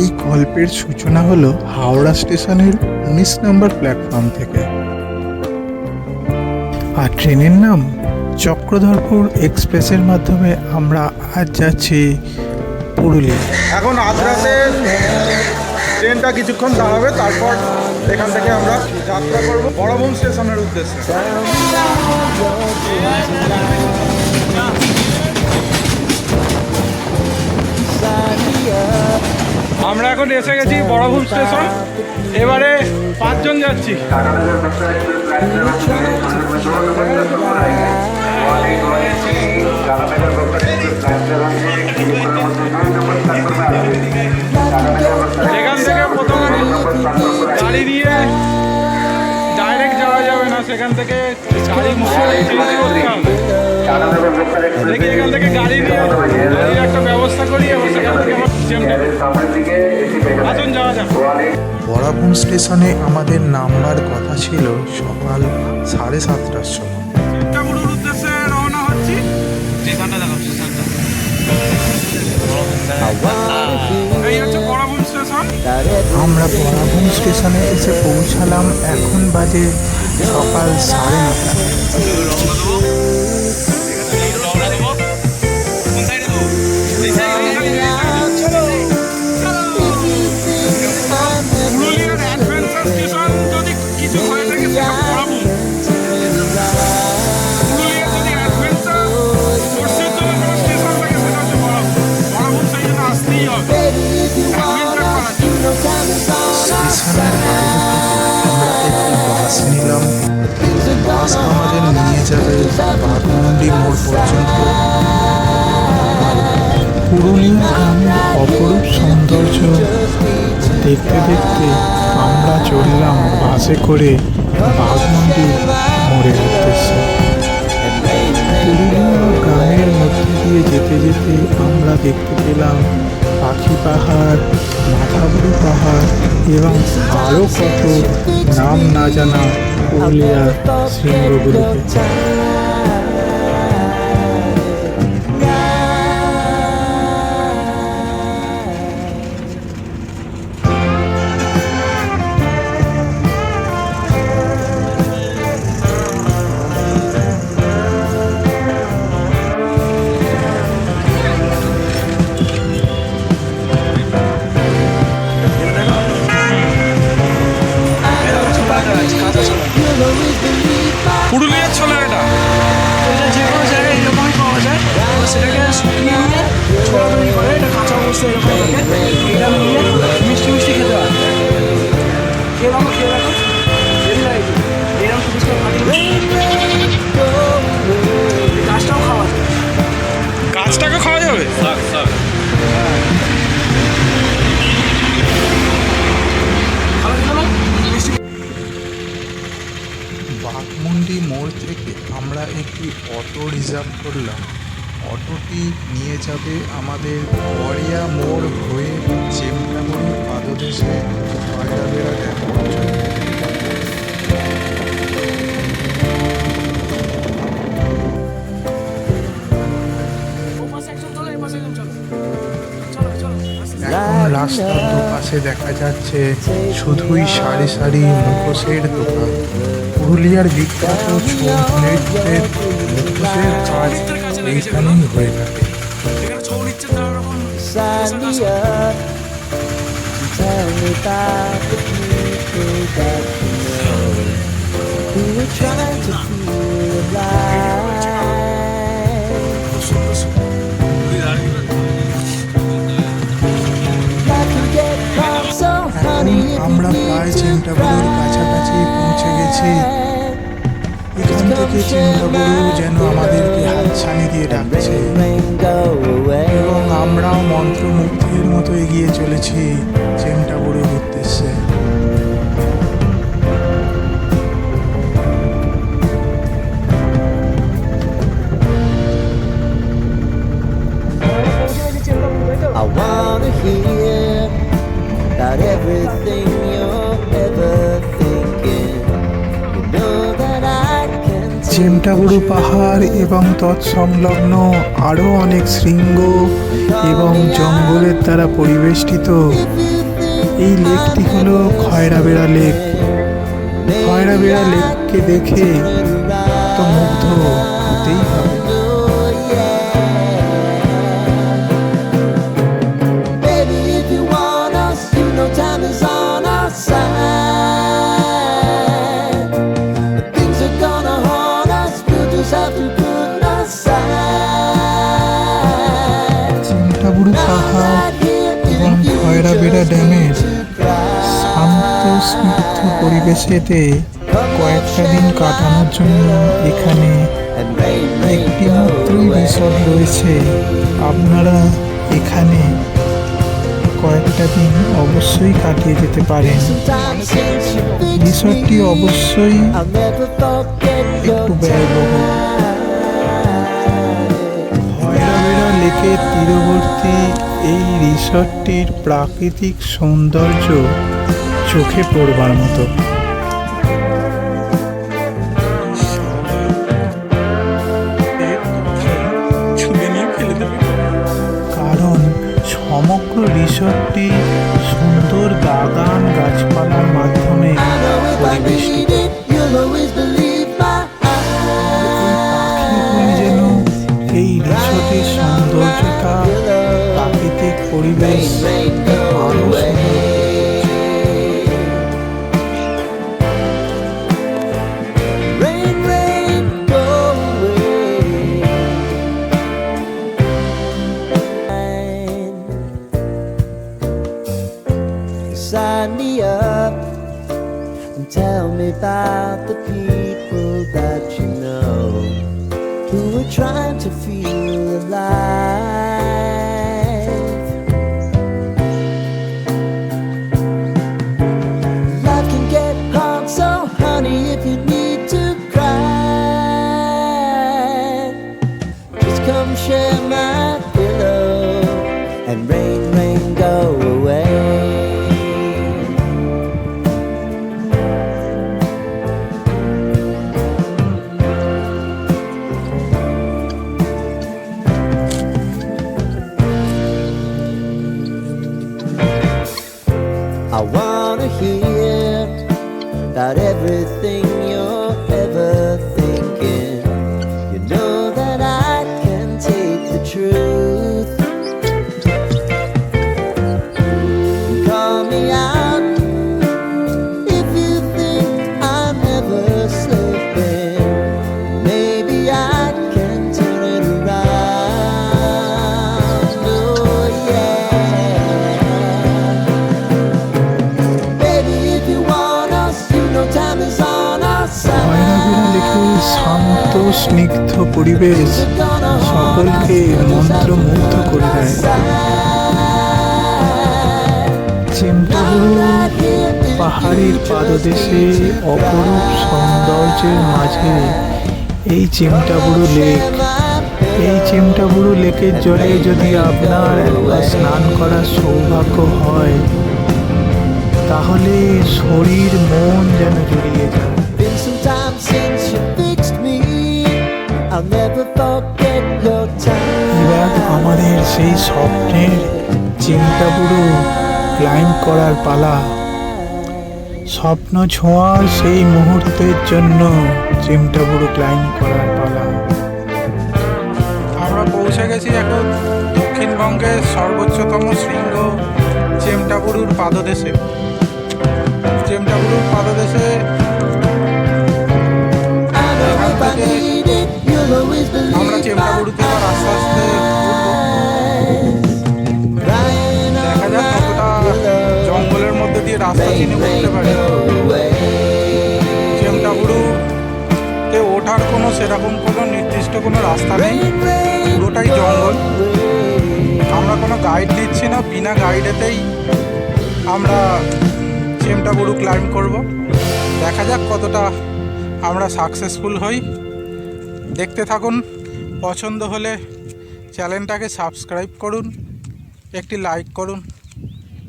এই গল্পের সূচনা হলো হাওড়া স্টেশনের উনিশ নম্বর প্ল্যাটফর্ম থেকে। আর ট্রেনের নাম চক্রধরপুর এক্সপ্রেসের মাধ্যমে আমরা আজ যাচ্ছি পুরুলিয়া। এখন আজ রাতে ট্রেনটা কিছুক্ষণ দাঁড়াবে তারপর এখান থেকে আমরা যাত্রা করব বড়বন স্টেশনের উদ্দেশ্যে। আমরা এখন এসে গেছি বড়বন স্টেশন। এবারে পাঁচজন যাচ্ছি। যেখান থেকে প্রথমে গাড়ি দিয়ে ডাইরেক্ট যাওয়া যাবে না, সেখান থেকে গাড়ি মুখে করতে হবে। দেখি এখান থেকে গাড়ি নিয়ে গাড়ির একটা ব্যবস্থা করি এবং সেখান থেকে আবার সিস্টেমটা আসুন যাওয়া যাক। বরাবন স্টেশনে আমাদের নামবার কথা ছিল সকাল সাড়ে সাতটার সময়। উদ্দেশ্যে রওনা হচ্ছি। আমরা বরাবন স্টেশনে এসে পৌঁছালাম এখন বাজে সকাল সাড়ে নটা। একটি বাস নিলাম বাস আমাদের নিয়ে যাবে বাঘমুন্ডি মোড় পর্যন্ত পুরুলিয়া অপরূপ সৌন্দর্য দেখতে দেখতে আমরা চললাম বাসে করে বাঘমুন্ডি মোড়ের পুরুলিয়া গ্রামের মধ্যে দিয়ে যেতে যেতে আমরা দেখতে পেলাম পাখি পাহাড় মাথাবুড়ি পাহাড় এবং আরও কত নাম না জানা পুরুলিয়ার শৃঙ্গগুলিকে বাঘমুন্ডি মোড় থেকে আমরা একটি অটো রিজার্ভ করলাম। অটোটি নিয়ে যাবে আমাদের গড়িয়া মোড় হয়ে চেমটামুড়ি পাদদেশে পায়রাবেড়া ড্যাম পর্যন্ত রাস্তার দুপাশে দেখা যাচ্ছে শুধুই সারি সারি মুখোশের দোকান। পুরুলিয়ার বিখ্যাত ছৌ নৃত্যের মুখোশের কাজ এইখানেই হয়ে থাকে এখানে ছৌ নিচ্ছে নানা গেছি এখান থেকে চিন্তাগুলো যেন আমাদেরকে হাতছানি দিয়ে ডাকছে. এবং আমরাও মন্ত্রমুগ্ধের মতো এগিয়ে চলেছি চেমটাবুড়ুর চেমটাবুরু পাহাড় এবং তৎসংলগ্ন আরও অনেক শৃঙ্গ এবং জঙ্গলের দ্বারা পরিবেষ্টিত। এই লেকটি হলো খয়রাবেড়া লেক। খয়রাবেড়া লেককে দেখে তো মুগ্ধ। In এবং খয়রাবেড়া ড্যামের cry. পরিবেশেতে কয়েকটা দিন কাটানোর জন্য এখানে একটি মাত্রই রিসর্ট রয়েছে আপনারা এখানে কয়েকটা দিন অবশ্যই কাটিয়ে যেতে পারেন রিসর্টটি অবশ্যই একটু ব্যয়বহুল তীরবর্তী এই রিসর্টটির প্রাকৃতিক সৌন্দর্য চোখে পড়বার মতো। কারণ সমগ্র রিসর্টটি সুন্দর বাগান গাছপালার মাধ্যমে পরিবেষ্টিত। পাখিগুলি যেন এই রিসর্টের সৌন্দর্যতা প্রাকৃতিক পরিবেশ rain, go আরো away. সুন্দর Rain, rain, go away. Sign me up and tell me about the people that you know who are trying to feel alive. স্নিগ্ধ পরিবেশ সকলকে মন্ত্রমুগ্ধ করে দেয়। চেমটাবুরু পাহাড়ের পাদদেশে অপরূপ সৌন্দর্যের মাঝে এই চেমটাবুরু লেক, এই চেমটাবুরু লেকের জলে যদি আপনার একবার স্নান করার সৌভাগ্য হয়, তাহলে শরীর মন যেন জড়িয়ে যায়। এবার আমাদের সেই স্বপ্নের চিন্তাপুরো ক্লাইম্ব করার পালা। স্বপ্ন ছোঁয়ার সেই মুহূর্তের জন্য চিমটাপুরো ক্লাইম্ব করার পালা। আমরা পৌঁছে গেছি এখন দক্ষিণবঙ্গের সর্বোচ্চতম শৃঙ্গ চেমটাবুরুর পাদদেশে। চেমটাবুরুর পাদদেশে চিনে উঠতে পারি। ওঠার কোনো সেরকম কোনো নির্দিষ্ট কোনো রাস্তা নেই পুরোটাই জঙ্গল। আমরা কোনো গাইড দিচ্ছি না, বিনা গাইডেতেই আমরা চেমটাবুরু ক্লাইম্ব করব। দেখা যাক কতটা আমরা সাকসেসফুল হই। দেখতে থাকুন, পছন্দ হলে চ্যানেলটাকে সাবস্ক্রাইব করুন, একটি লাইক করুন।